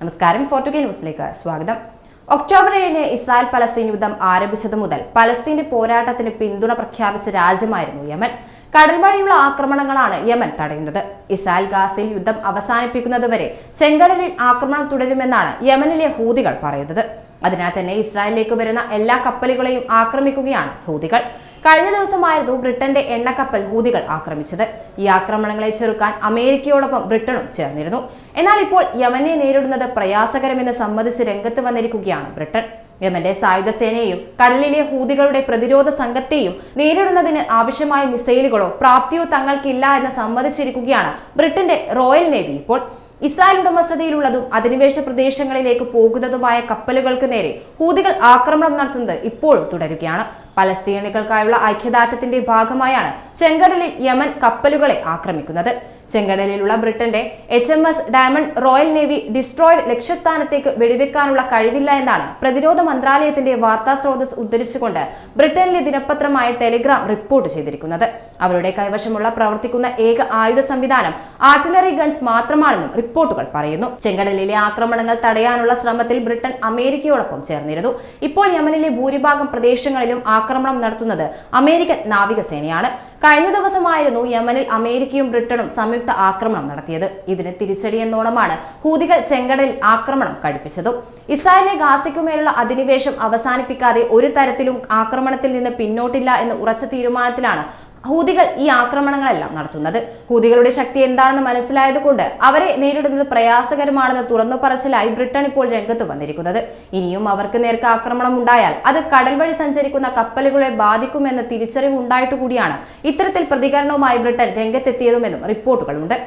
നമസ്കാരം. ഫോർട്ടുഗൽ ന്യൂസിലേക്ക് സ്വാഗതം. ഒക്ടോബർ ഏഴിന് ഇസ്രായേൽ പലസ്തീൻ യുദ്ധം ആരംഭിച്ചതു മുതൽ പലസ്തീന്റെ പോരാട്ടത്തിന് പിന്തുണ പ്രഖ്യാപിച്ച രാജ്യമായിരുന്നു യമൻ. കടൽ വഴിയുള്ള ആക്രമണങ്ങളാണ് യമൻ തടയുന്നത്. ഇസ്രായേൽ ഗാസയിൽ യുദ്ധം അവസാനിപ്പിക്കുന്നതുവരെ ചെങ്കടലിൽ ആക്രമണം തുടരുമെന്നാണ് യമനിലെ ഹൂതികൾ പറയുന്നത്. അതിനാൽ തന്നെ ഇസ്രായേലിലേക്ക് വരുന്ന എല്ലാ കപ്പലുകളെയും ആക്രമിക്കുകയാണ് ഹൂതികൾ. കഴിഞ്ഞ ദിവസമായിരുന്നു ബ്രിട്ടന്റെ എണ്ണക്കപ്പൽ ഹൂതികൾ ആക്രമിച്ചത്. ഈ ആക്രമണങ്ങളെ ചെറുക്കാൻ അമേരിക്കയോടൊപ്പം ബ്രിട്ടനും ചേർന്നിരുന്നു. എന്നാൽ ഇപ്പോൾ യമനെ നേരിടുന്നത് പ്രയാസകരമെന്ന് സമ്മതിച്ച് രംഗത്ത് വന്നിരിക്കുകയാണ് ബ്രിട്ടൻ. യമന്റെ സായുധ സേനയെയും കടലിലെ ഹൂതികളുടെ പ്രതിരോധ സംഘത്തെയും നേരിടുന്നതിന് ആവശ്യമായ മിസൈലുകളോ പ്രാപ്തിയോ തങ്ങൾക്കില്ല എന്ന് സമ്മതിച്ചിരിക്കുകയാണ് ബ്രിട്ടന്റെ റോയൽ നേവി ഇപ്പോൾ. ഇസ്രായേൽ ഉടമസ്ഥതയിലുള്ളതും അധിനിവേശ പ്രദേശങ്ങളിലേക്ക് പോകുന്നതുമായ കപ്പലുകൾക്ക് നേരെ ഹൂതികൾ ആക്രമണം നടത്തുന്നത് ഇപ്പോഴും തുടരുകയാണ്. പലസ്തീനികൾക്കായുള്ള ഐക്യദാർഢ്യത്തിന്റെ ഭാഗമായാണ് ചെങ്കടലിൽ യമൻ കപ്പലുകളെ ആക്രമിക്കുന്നത്. ചെങ്കടലിലുള്ള ബ്രിട്ടന്റെ H M S diamond royal navy destroyer ലക്ഷ്യസ്ഥാനത്തേക്ക് വെടിവെക്കാനുള്ള കഴിവില്ല എന്നാണ് പ്രതിരോധ മന്ത്രാലയത്തിന്റെ വാർത്താ സ്രോതസ് ഉദ്ധരിച്ചുകൊണ്ട് ബ്രിട്ടനിലെ ദിനപത്രമായ ടെലിഗ്രാം റിപ്പോർട്ട് ചെയ്തിരിക്കുന്നത്. അവരുടെ കൈവശമുള്ള പ്രവർത്തിക്കുന്ന ഏക ആയുധ സംവിധാനം ആർട്ടിലറി ഗൺസ് മാത്രമാണെന്നും റിപ്പോർട്ടുകൾ പറയുന്നു. ചെങ്കടലിലെ ആക്രമണങ്ങൾ തടയാനുള്ള ശ്രമത്തിൽ ബ്രിട്ടൻ അമേരിക്കയോടൊപ്പം ചേർന്നിരുന്നു. ഇപ്പോൾ യമനിലെ ഭൂരിഭാഗം പ്രദേശങ്ങളിലും ആക്രമണം നടത്തുന്നത് അമേരിക്കൻ നാവികസേനയാണ്. കഴിഞ്ഞ ദിവസമായിരുന്നു യമനിൽ അമേരിക്കയും ബ്രിട്ടനും സംയുക്ത ആക്രമണം നടത്തിയത്. ഇതിന് തിരിച്ചടിയെന്നോണമാണ് ഹൂതികൾ ചെങ്കടലിൽ ആക്രമണം കടുപ്പിച്ചതും. ഇസ്രായേലിനെ ഗാസയ്ക്കുമേലുള്ള അധിനിവേശം അവസാനിപ്പിക്കാതെ ഒരു തരത്തിലും ആക്രമണത്തിൽ നിന്ന് പിന്നോട്ടില്ല എന്ന് ഉറച്ച തീരുമാനത്തിലാണ് ഹൂതികൾ ഈ ആക്രമണങ്ങളെല്ലാം നടത്തുന്നത്. ഹൂതികളുടെ ശക്തി എന്താണെന്ന് മനസ്സിലായതുകൊണ്ട് അവരെ നേരിടുന്നത് പ്രയാസകരമാണെന്ന് തുറന്നു പറച്ചിലായി ബ്രിട്ടൻ ഇപ്പോൾ രംഗത്ത് വന്നിരിക്കുന്നത്. ഇനിയും അവർക്ക് നേർക്ക് ആക്രമണം ഉണ്ടായാൽ അത് കടൽ വഴി സഞ്ചരിക്കുന്ന കപ്പലുകളെ ബാധിക്കുമെന്ന തിരിച്ചറിവ് ഉണ്ടായിട്ടുകൂടിയാണ് ഇത്തരത്തിൽ പ്രതികരണവുമായി ബ്രിട്ടൻ രംഗത്തെത്തിയതുമെന്നും റിപ്പോർട്ടുകളുണ്ട്.